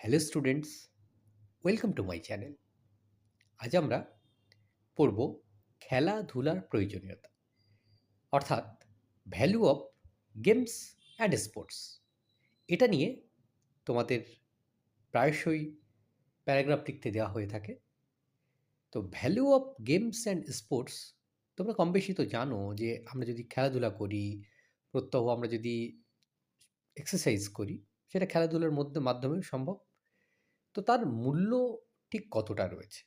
Hello students welcome to my channel আজ আমরা পড়ব খেলাধুলার প্রয়োজনীয়তা, অর্থাৎ value of games and sports এটা নিয়ে তোমাদের প্রায়শই প্যারাগ্রাফ লিখতে দেওয়া হয়ে থাকে। তো value of games and sports তোমরা কম বেশি তো জানো যে আমরা যদি খেলাধুলা করি, প্রত্যহ আমরা যদি এক্সারসাইজ করি, সেটা খেলাধুলার মধ্যে, মাধ্যমে সম্ভব তো তার মূল্য ঠিক কতটা রয়েছে?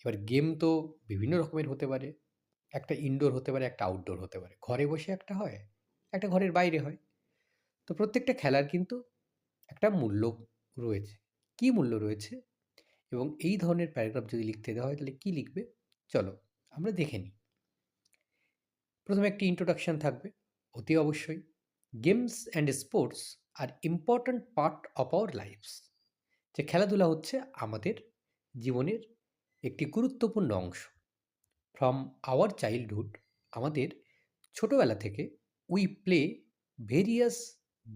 এবার গেম তো বিভিন্ন রকমের হতে পারে। একটা ইনডোর হতে পারে, একটা আউটডোর হতে পারে। ঘরে বসে একটা হয়, একটা ঘরের বাইরে হয়। তো প্রত্যেকটা খেলার কিন্তু একটা মূল্য রয়েছে। কি মূল্য রয়েছে? এবং এই ধরনের প্যারাগ্রাফ যদি লিখতে দেওয়া হয়, তাহলে কি লিখবে? চলো, আমরা দেখে নিই। প্রথমে একটি ইন্ট্রোডাকশন থাকবে, অতি অবশ্যই। Games and sports R important part of our lifes যে খেলাধুলা হচ্ছে আমাদের জীবনের একটি গুরুত্বপূর্ণ অংশ। ফ্রম আওয়ার চাইল্ডহুড আমাদের ছোটোবেলা থেকে we play various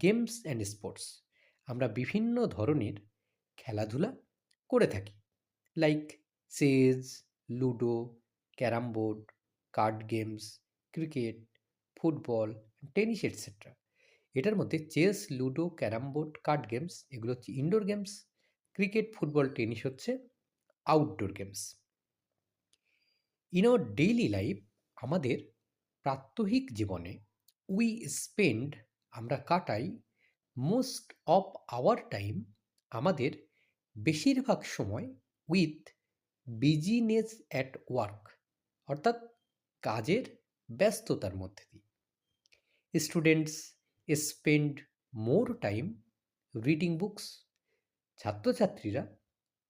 games and sports আমরা বিভিন্ন ধরনের খেলাধুলা করে থাকি। Like chess ludo carrom board card games cricket football tennis etcetera এটার মধ্যে chess ludo carrom board card games এগুলো হচ্ছে indoor games cricket, football, tennis হচ্ছে outdoor games in our daily life আমাদের প্রাত্যহিক জীবনে উই স্পেন্ড আমরা কাটাই মোস্ট অফ আওয়ার টাইম আমাদের বেশিরভাগ সময় উইথ বিজিনেস অ্যাট ওয়ার্ক অর্থাৎ কাজের ব্যস্ততার মধ্যে দিয়ে। Students spend more time reading books ছাত্রছাত্রীরা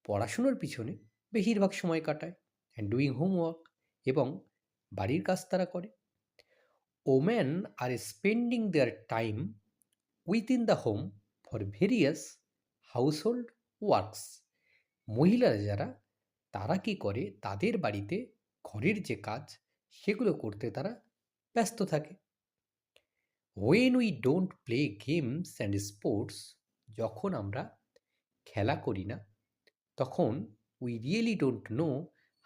পড়াশুনোর পিছনে বেশিরভাগ সময় কাটায় অ্যান্ড ডুইং হোমওয়ার্ক এবং বাড়ির কাজ তারা করে। Woman are spending their time within the home for various household works মহিলারা যারা, তারা কি করে? তাদের বাড়িতে ঘরের যে কাজ, সেগুলো করতে তারা ব্যস্ত থাকে। When we don't play games and sports যখন আমরা খেলা করি না, তখন we really don't know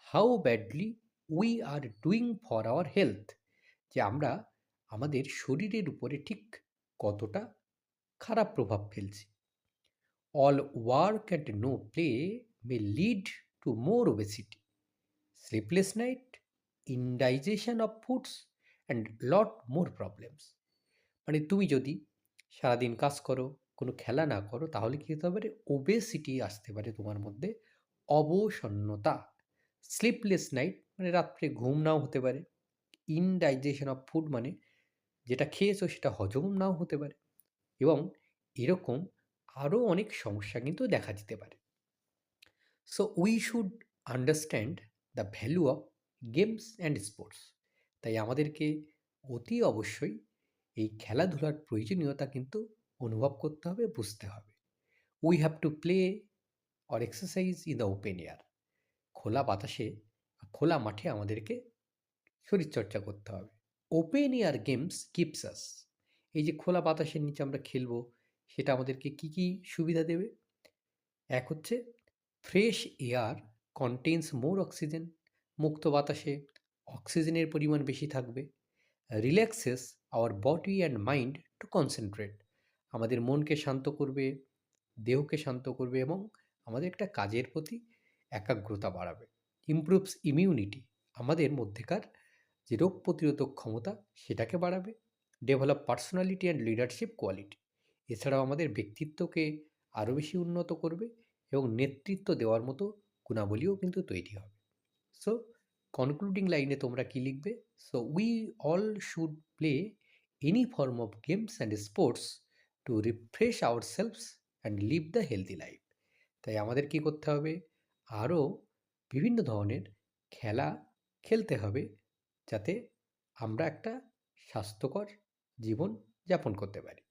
how badly we are doing for our health যে আমরা আমাদের শরীরের উপরে ঠিক কতটা খারাপ প্রভাব ফেলছি। All work and no play may lead to more obesity sleepless night indigestion of foods and lot more problems মানে তুমি যদি সারাদিন কাজ করো কোনো খেলা না করো, তাহলে কী হতে পারে ওবেসিটি আসতে পারে তোমার মধ্যে। অবসন্নতা। স্লিপলেস নাইট মানে রাত্রে ঘুম নাও হতে পারে। ইনডাইজেশন অফ ফুড মানে যেটা খেয়েছো সেটা হজম নাও হতে পারে। এবং এরকম আরও অনেক সমস্যা কিন্তু দেখা দিতে পারে। So we should understand the value of games and sports তাই আমাদেরকে অতি অবশ্যই এই খেলাধুলার প্রয়োজনীয়তা কিন্তু অনুভব করতে হবে, বুঝতে হবে। We have to play or exercise in the open air খোলা বাতাসে খোলা মাঠে আমাদেরকে শরীরচর্চা করতে হবে। Open air games keeps us এই যে খোলা বাতাসের নিচে আমরা খেলব, সেটা আমাদেরকে কি কি সুবিধা দেবে? এক হচ্ছে fresh air contains more oxygen মুক্ত বাতাসে অক্সিজেনের পরিমাণ বেশি থাকবে relaxes our body and mind to concentrate আমাদের মনকে শান্ত করবে, দেহকে শান্ত করবে এবং আমাদের একটা কাজের প্রতি একাগ্রতা বাড়াবে। ইমপ্রুভস ইমিউনিটি আমাদের মধ্যেকার যে রোগ প্রতিরোধক ক্ষমতা সেটাকে বাড়াবে। Develop personality and leadership quality এছাড়াও আমাদের ব্যক্তিত্বকে আরও বেশি উন্নত করবে এবং নেতৃত্ব দেওয়ার মতো গুণাবলীও কিন্তু তৈরি হবে। সো কনক্লুডিং লাইনে তোমরা কি লিখবে? So we all should play any form of games and sports to refresh ourselves and live the healthy life তাই আমাদের কি করতে হবে? আরও বিভিন্ন ধরনের খেলা খেলতে হবে যাতে আমরা একটা স্বাস্থ্যকর জীবন যাপন করতে পারি।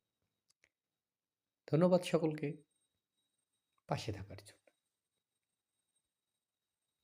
ধন্যবাদ সকলকে। পাশে থাকার জন্য।